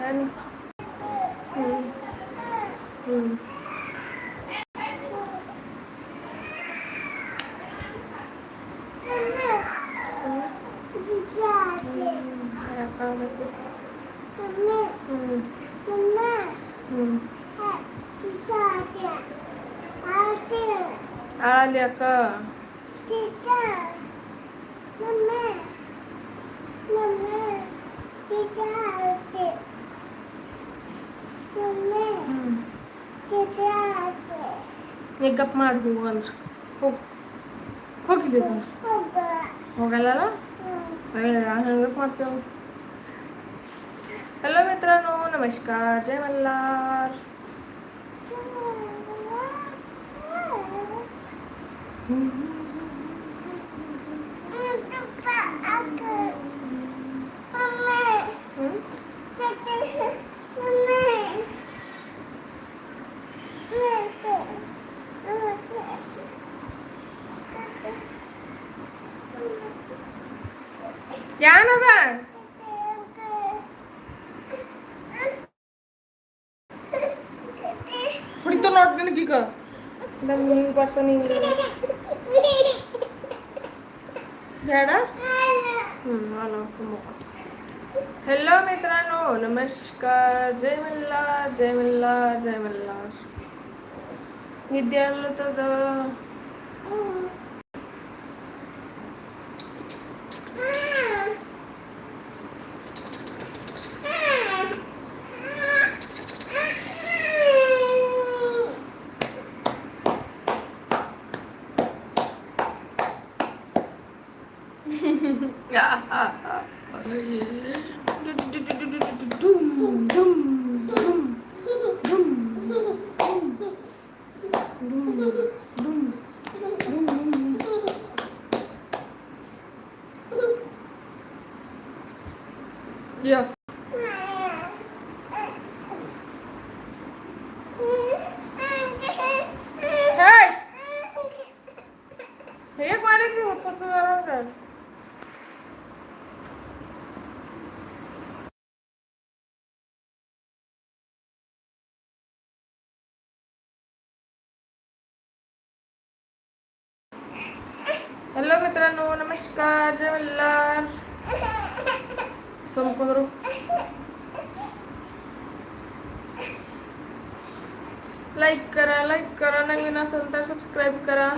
आणि हम्म. हम्म. काय काम आहे ते? हम्म. हम्म. आल्या का हम्म. एक गप ಮಾಡಿ ಹೋಗಲ್ಲ ಹೋಗು ಹೋಗಿದ್ದೆ ಹೋಗಲ್ಲ ಹಂಗಕ್ಕೆ ಮಾಡ್ತೇವೆ हॅलो मित्रांनो नमस्कार जय मल्हार हम्म? नमस्कार जय मल्हार जय मल्हार जय मल्हार विद्यालय तर हे मारे की होतं जरा हॅलो मित्रांनो नमस्कार जय मल्हार संपूर्ण लाईक करा लाईक करा नवीन असेल तर सबस्क्राईब करा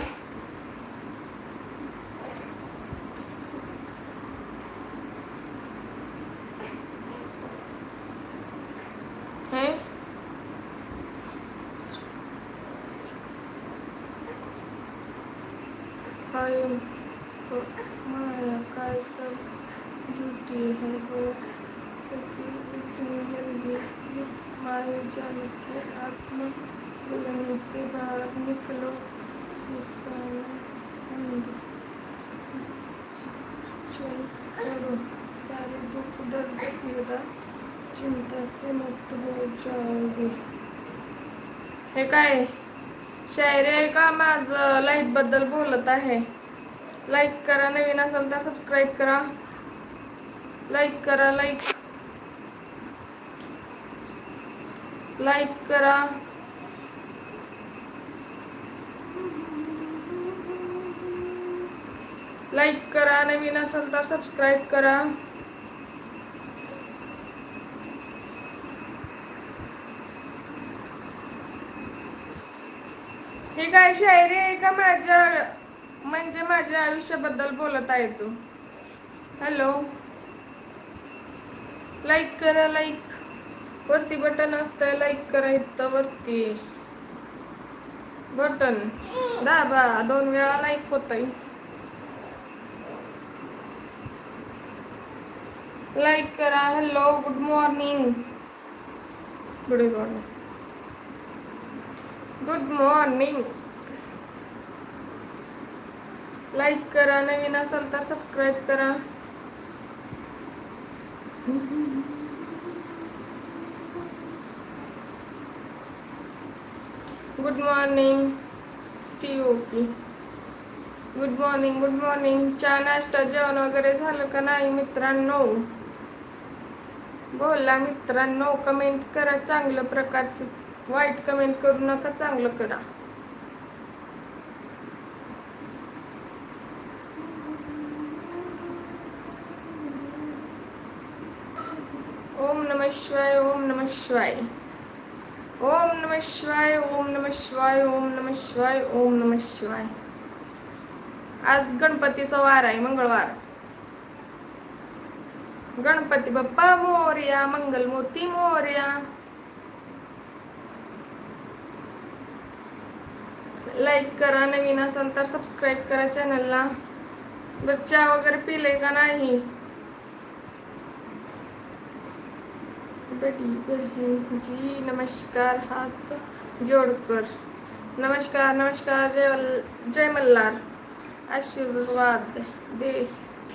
हे हाय हो, माया काय सब ड्यूटी है इस के से बाहर निकलो चल करो सारे दुख दर्द पीड़ा चिंता से मुक्त हो जाओगे हे काय? शायरी आहे का माझं? लाइटबद्दल बोलत आहे. लाईक करा नवीन असेल तर सबस्क्राईब करा. लाईक करा लाईक लाईक करा. लाईक करा नवीन असेल तर सबस्क्राईब करा. हे काय शायरी आहे का माझ्या म्हणजे माझ्या आयुष्याबद्दल बोलत आहे तू? हॅलो लाईक करा लाईक वरती बटन असतं लाईक करा इथं वरती. बटन दाबा दोन वेळा लाईक होत लाईक करा hello good morning good morning good morning like करा नवीन असाल तर सबस्क्राईब करा. Good morning T O P good morning good morning चहा नाश्ता जेवण वगैरे झालं का नाही मित्रांनो? बोला मित्रांनो कमेंट करा. चांगलं प्रकारचं वाईट कमेंट करू नका चांगलं करा ओम नम शिवाय ओम नम शिवाय ओम नम शिवाय ओम नम शिवाय ओम नम शिवाय ओम नम शिवाय आज गणपतीचा वार आहे मंगळवार. गणपती बाप्पा मोर्या मंगलमूर्ती मोर्या. लाईक करा नवीन असेल तर सबस्क्राईब करा चॅनलला बच्चा वगैरे पिले का नाही? जी, नमस्कार, हाथ जोड़कर। नमस्कार नमस्कार, जय जय मल्लार। आशीर्वाद दे,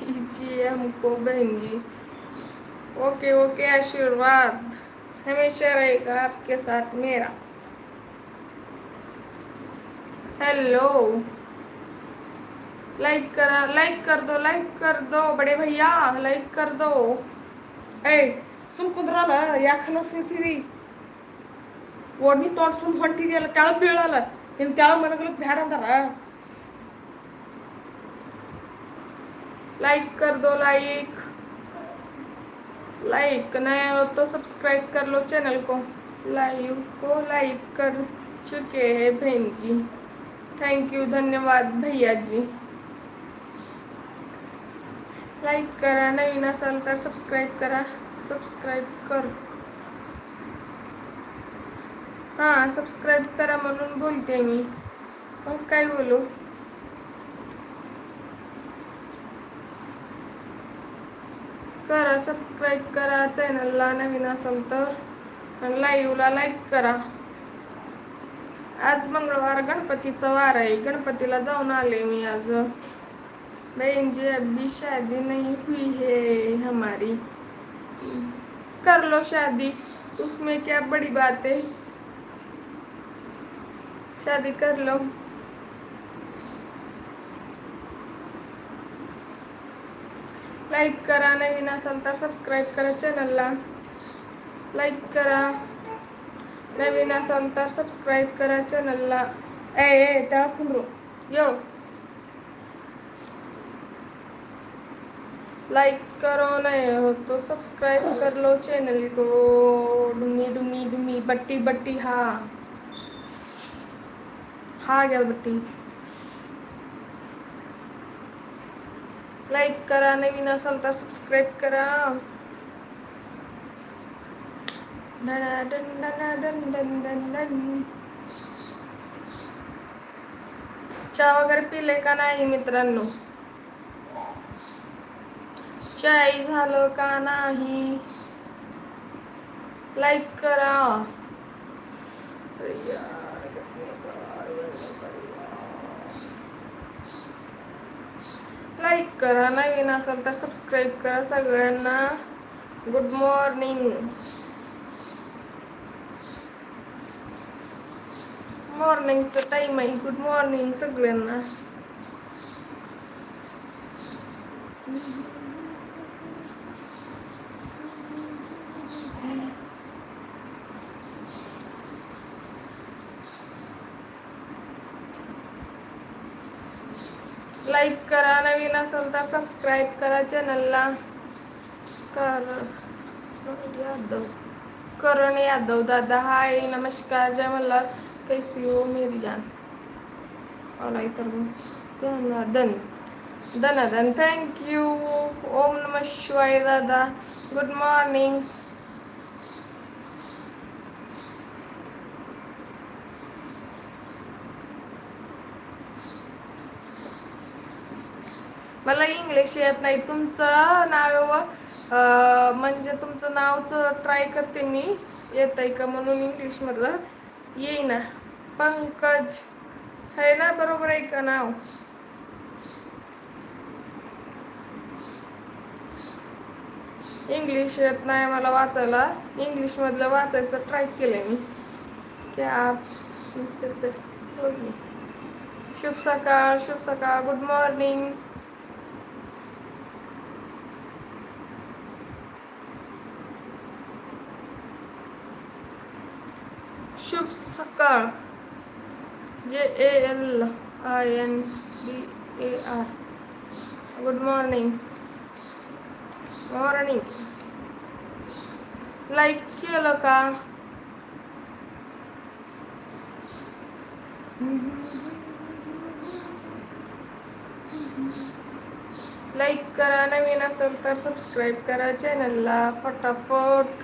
दीजिए हमको बहन। जी ओके ओके, आशीर्वाद। हमेशा रहेगा आपके साथ मेरा। हेलो। लाइक करा, लाइक कर दो, लाइक कर दो, बड़े भैया, लाइक कर दो। ए ಸುಮ್ ಕುಂದ್ರಲ್ಲ ಯಾಕೆ ಅನಿಸ್ತೈತಿ ಒಡ್ನಿ ತೋಟ ಸುಮ್ ಹೊಂಟಿದ್ಯಲ್ಲ ಕೆಳಗೆ ಬೀಳಲ್ಲ ಇನ್ನು ಕೆಳಗೆ ಮನಗ್ಲಿಕ್ಕೆ ಬ್ಯಾಡ ಅಂದಾರ लाइक कर दो लाइक लाइक नए हो तो सब्सक्राइब कर लो चैनल को लाइव को लाइक कर चुके हैं बहन जी थैंक यू धन्यवाद भैया जी लाईक करा नवीन असाल तर सबस्क्राईब करा सबस्क्राईब कर. हां सबस्क्राईब करा म्हणून बोलते मी. मग काय बोलू? करा सबस्क्राईब करा चॅनलला नवीन असाल तर. आणि लाईव्हला लाईक करा. आज मंगळवार गणपतीचा वार आहे. गणपतीला जाऊन आले मी आज. बहन जी अभी शादी नहीं हुई है हमारी. कर लो शादी। उसमें क्या बड़ी बात है? शादी कर लो। लाईक करा नवीन असाल तर सबस्क्राईब करा चॅनलला लाईक करा नवीन असाल तर सबस्क्राईब करा चॅनलला ए ए त्याला खुंडरू यो। लाइक करो नए हो तो सब्सक्राइब कर लो चैनल को। डुमी डुमी डुमी बट्टी बट्टी हाँ। हाँ गया बट्टी। लाईक करा नवीन असाल तर सबस्क्राईब करा। डना डन डना डन डन डन डन। चहा वगैरे पिले का नाही मित्रांनो। चाय झालं का नाही? लाईक करा. लाईक करा. नवीन असाल तर सबस्क्राईब करा सगळ्यांना. गुड मॉर्निंग मॉर्निंगचं टाईम आहे. गुड मॉर्निंग सगळ्यांना लाईक करा नवीन असेल तर सबस्क्राईब करा चॅनलला कर यादव करण यादव दादा हाय नमस्कार जय मल्हार कैसी हो मेरी जान और इतर धन धनाधन थँक्यू ओम नम शिवाय दादा गुड मॉर्निंग मला इंग्लिश येत नाही. तुमचं नाव म्हणजे तुमचं नावचं ट्राय करते मी. येत आहे का म्हणून इंग्लिशमधलं येईना. पंकज. आहे ना? बरोबर आहे का नाव? इंग्लिश येत नाही मला वाचायला. इंग्लिशमधलं वाचायचं ट्राय केलं मी. त्या शुभ सकाळ शुभ सकाळ. गुड मॉर्निंग शुभ सकाळ J A L I N B A R good morning morning like केलं का? लाईक करा नवीन असेल तर सबस्क्राईब करा चॅनलला फटाफट।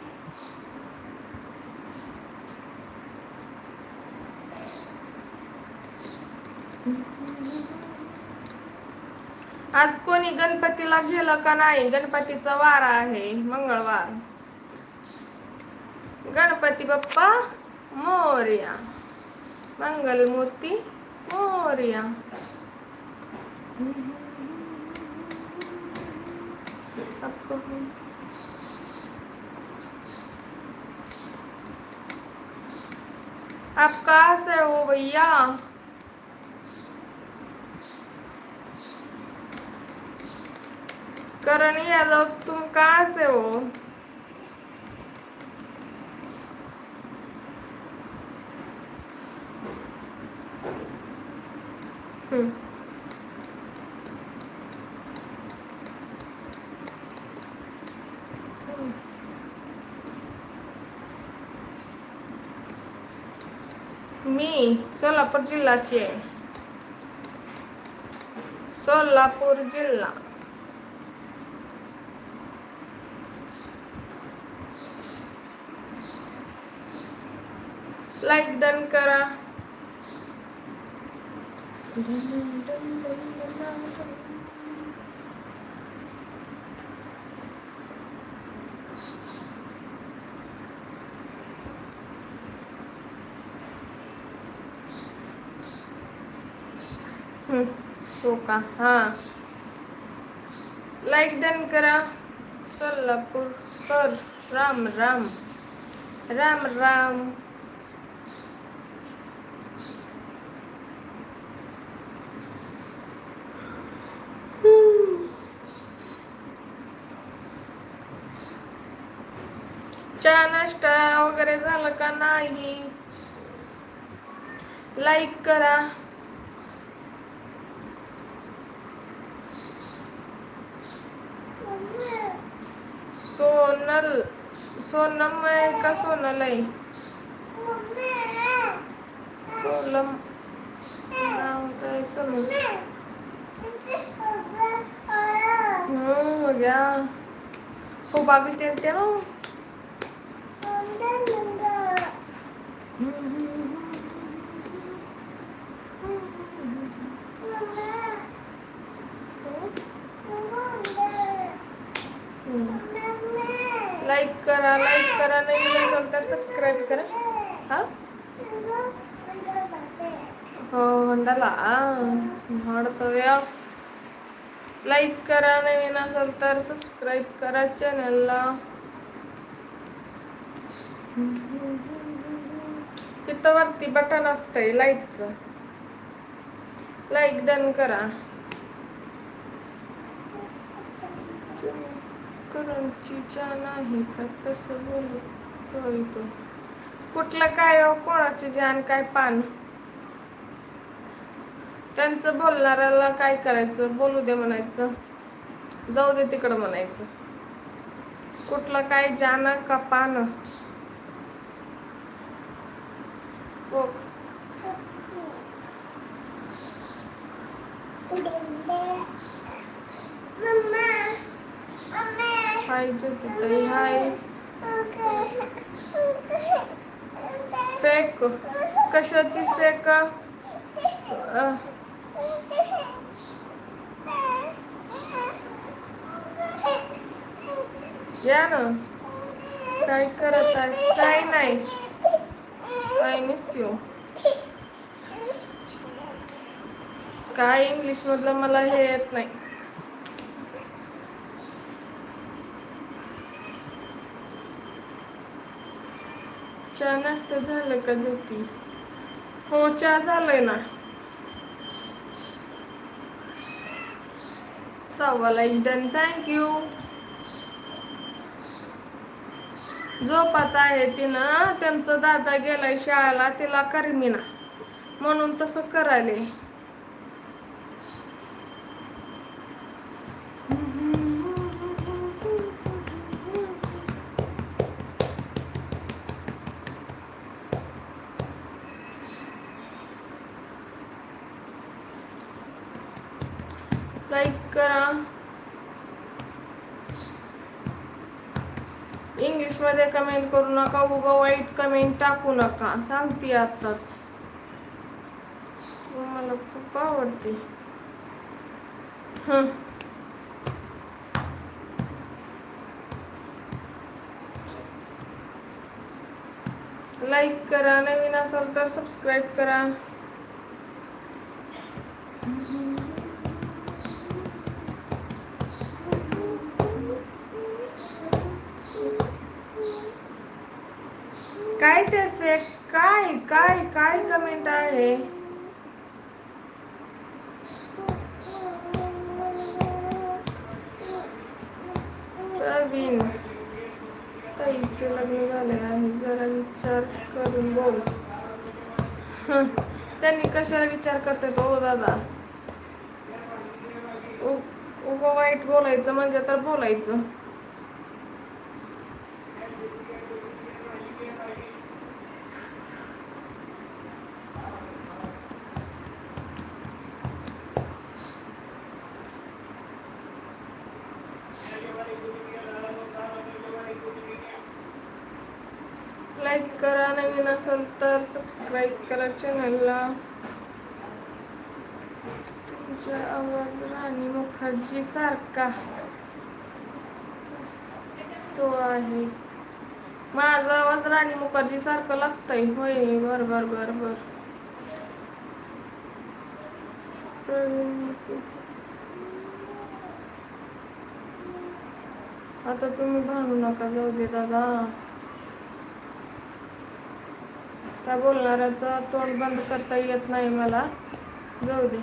कोणी गणपतीला गेलं का नाही? गणपतीचा वार आहे मंगळवार. गणपती बाप्पा मोर्या. मंगलमूर्ती मोर्या. आपका आप से हो भैया करण यादव तुम कहाँ से हो हम्म. मी सोलापूर जिल्ह्याची आहे सोलापूर जिल्हा लाईक डन करा. हो का? हां. लाईक डन करा. सोलापूर कर. राम राम. राम राम. चहा नाश्ता वगैरे झालं का नाही लाईक करा सोनल सोनम आहे का सोनल आहे सोलम नाव काय सोनल हो घ्या खूप आगी ते ना लाईक करा लाईक करा नाही असेल तर सबस्क्राईब करा हा हो ಹೊಂಡಲ್ಲ ಮಾಡ್ತವ್ಯಾ लाईक करा नवीन असेल तर सबस्क्राईब करा चॅनलला तिथं वरती बटन असतंय लाईकचं लाईक डन करा करणची नाही का? कसं बोलतोय तो. कुठलं काय कोणाचे कोणाची जान काय पान? त्यांचं बोलणाऱ्याला काय करायचं? बोलू दे म्हणायचं. जाऊ दे तिकडं म्हणायचं. कुठलं काय जान का पान? पाहिजे हाय ज्योतिताई हाय. फेक हो. कशाची फेक? या ना. काय करत आहेस? काय नाही. आय मिस यू काय इंग्लिश मधलं मला हे येत नाही. चहा नाश्ता झालं का ज्योती? हो चहा झालंय ना. सव्वाला डन थँक्यू झोपात आहे तिनं त्यांचं दादा गेलाय शाळेला तिला करमिना. म्हणून तसं करायला. करू नका उगा वाईट कमेंट टाकू नका. सांगते आताच मला खूप आवडते. हं. लाईक करा नवीन असाल तर सबस्क्राईब करा काय ते फेक काय काय काय कमेंट आहे. प्रवीण ताईचे लग्न झाले आहे जरा विचार करून बोल त्यांनी कशाला विचार करतात हो दादा? उग उगं वाईट बोलायचं म्हणजे तर बोलायचं लाईक करा नवीन असेल तर सबस्क्राईब करा चॅनलला तुमचा आवाज राणी मुखर्जी सारखा. तो आहे. माझा आवाज राणी मुखर्जी सारखं लागतंय. होय बर बर बर बर. आता तुम्ही भांडू नका जाऊ दे दादा. त्या बोलणाऱ्याचं तोंड बंद करता येत नाही मला. जाऊ दे.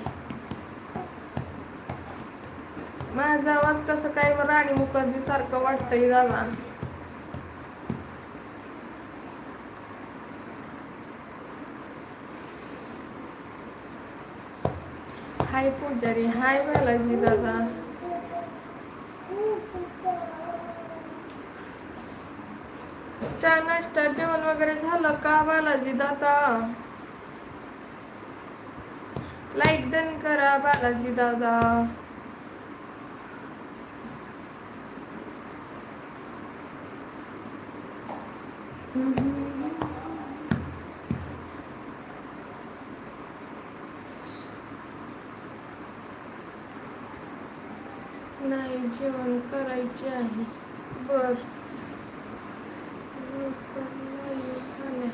माझा आवाज कसं काय राणी मुखर्जी सारखं वाटतंय दादा? हाय पूजारी हाय बालाजी दादा. चहा नाश्ता जेवण वगैरे झालं का बालाजी दादा? लाईक डन करा बालाजी दादा. नाही जेवण करायचे आहे. बर लवकर नाही झाल्या.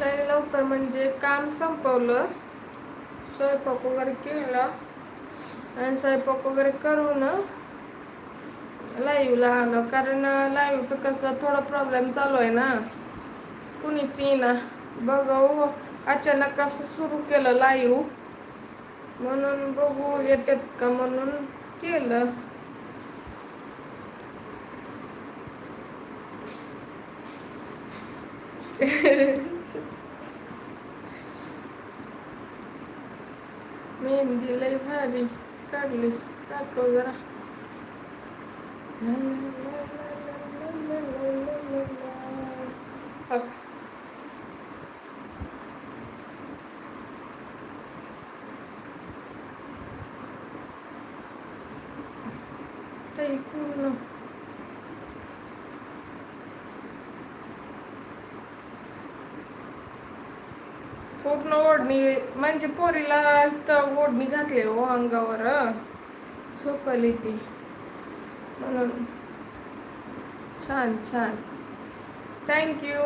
लय लवकर म्हणजे काम संपवलं. स्वयंपाक वगैरे केला. आणि स्वयंपाक वगैरे करून लाईव्हला आलो. कारण लाईव्हचं कसं थोडा प्रॉब्लेम चालू आहे ना. कुणीच येईना. बघू. अचानक असं सुरू केलं लाईव्ह. म्हणून बघू येतात का म्हणून केलं. मेहंदी लय भारी काढलीस दाखव जरा बघ. काही पूर्ण पूर्ण ओढणी म्हणजे पोरीला तर ओढणी घातली हो अंगावर. झोपली ती. म्हणून छान छान. थँक्यू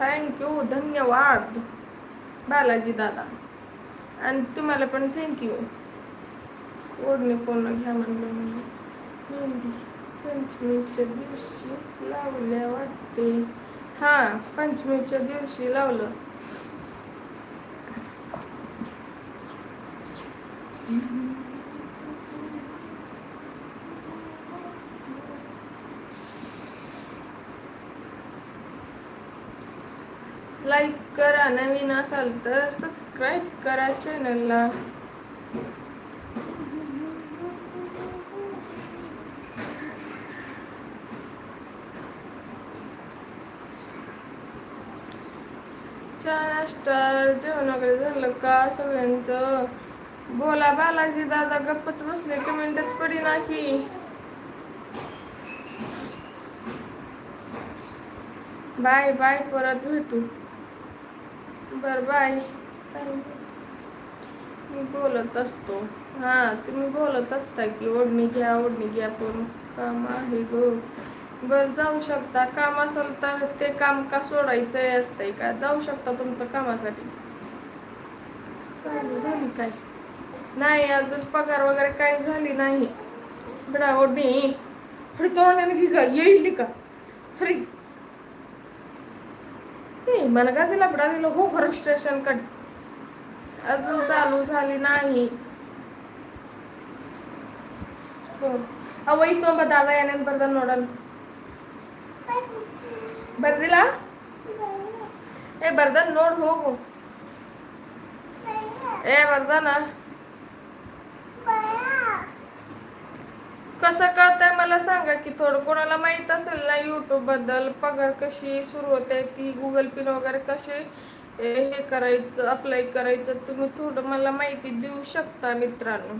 थँक्यू धन्यवाद. बालाजी दादा. आणि तुम्हाला पण थँक्यू ओढणी पूर्ण घ्या म्हणलं मी. मेहंदी पंचमीच्या दिवशी लावल्या वाटते. हां पंचमीच्या दिवशी लावलं. लाईक करा नवीन असाल तर सबस्क्राईब करा चॅनलला चहा जेवण वगैरे झालं का सगळ्यांचं? बोला बालाजी दादा गप्पच बसले कमेंटच पडी ना की बाय बाय परत भेटू. बर बाय. मी बोलत असतो. हां तुम्ही बोलत असता की ओढणी घ्या ओढणी घ्या पण काम आहे गो. बरं जाऊ शकता. काम असेल तर ते काम का सोडायचं असतंय का? जाऊ शकता तुमचं कामासाठी. चालू झाली काय? नाही अजून पगार वगैरे काय झाली नाही. बडावडी तोंडाने का येईल का? सॉरी. मला का दिला बडा दिला. हो फरक स्टेशन कड. अजून चालू झाली नाही. हो. अवई तो दादा याने बरं नोडल ಬರ್ದಿಲ್ಲ ಏ ಬರ್ದನ್ ನೋಡ್ ಹೋಗು ಏ ಬರ್ದಾನ कसं कळतंय मला सांगा की थोडं कोणाला माहित असेल ना युट्यूब बद्दल पगार कशी सुरू होते ती गुगल पिन वगैरे कसे हे हे करायचं अप्लाय करायचं तुम्ही थोडं मला माहिती देऊ शकता मित्रांनो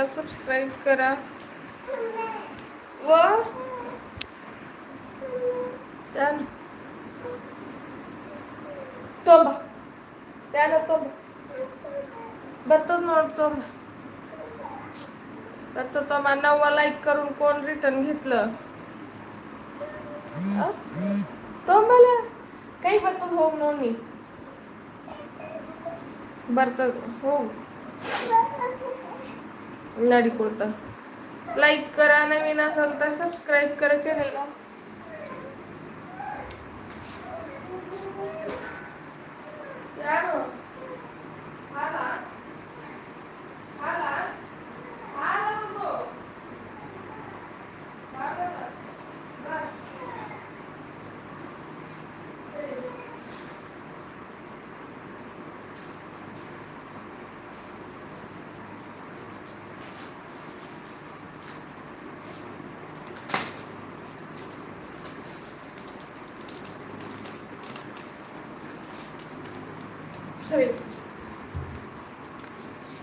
नवीन सबस्क्राईब करा. व त्यानं तोंबा. त्यानं तोंबा. बरं नोट तोंबा. बरं तोंबा. नववा लाईक करून कोण रिटर्न घेतलं? तोंबाला? काही बरं हो नोंदणी बरं हो. नडी कुर्ता. लाईक करा नवीन असाल तर सबस्क्राईब करा चॅनलला सरी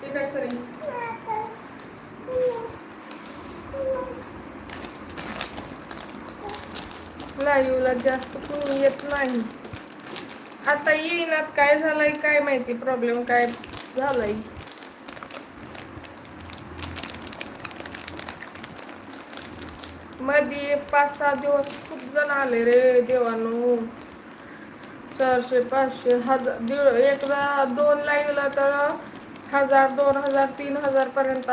तिकड सरी जास्त कोणी येत नाही. आता येईनात काय झालंय काय माहिती प्रॉब्लेम काय झालाय. मध्ये पाच सहा दिवस खूप जण आले रे देवानो. चारशे पाचशे हजार दीड एकदा दोन गेलं तर हजार दोन हजार तीन हजार पर्यंत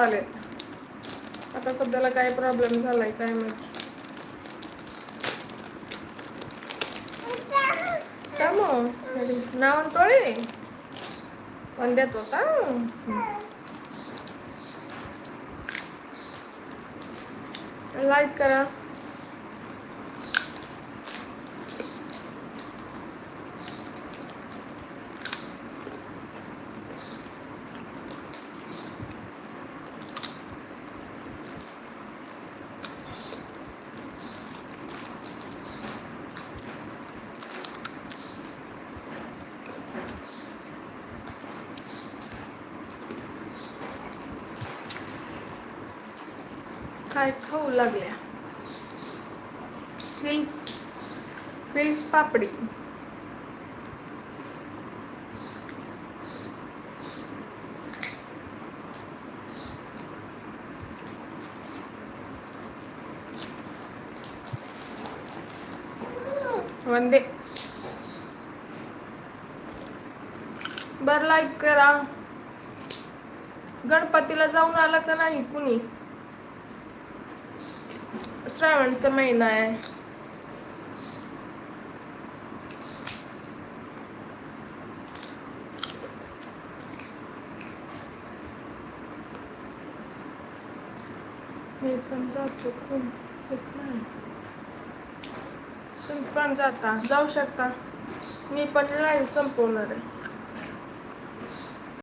आता सध्याला काय प्रॉब्लेम झालाय काय माहिती. का मग नावन तोळे पण देतो का लाईक करा. पापडी वंदे. बर लाईक करा. गणपतीला जाऊन आला का नाही कुणी? श्रावणचा महिना आहे मी पण जातो खूप येत नाही तुम्ही पण जाता. जाऊ शकता. मी पण लाईव्ह संपवणार आहे.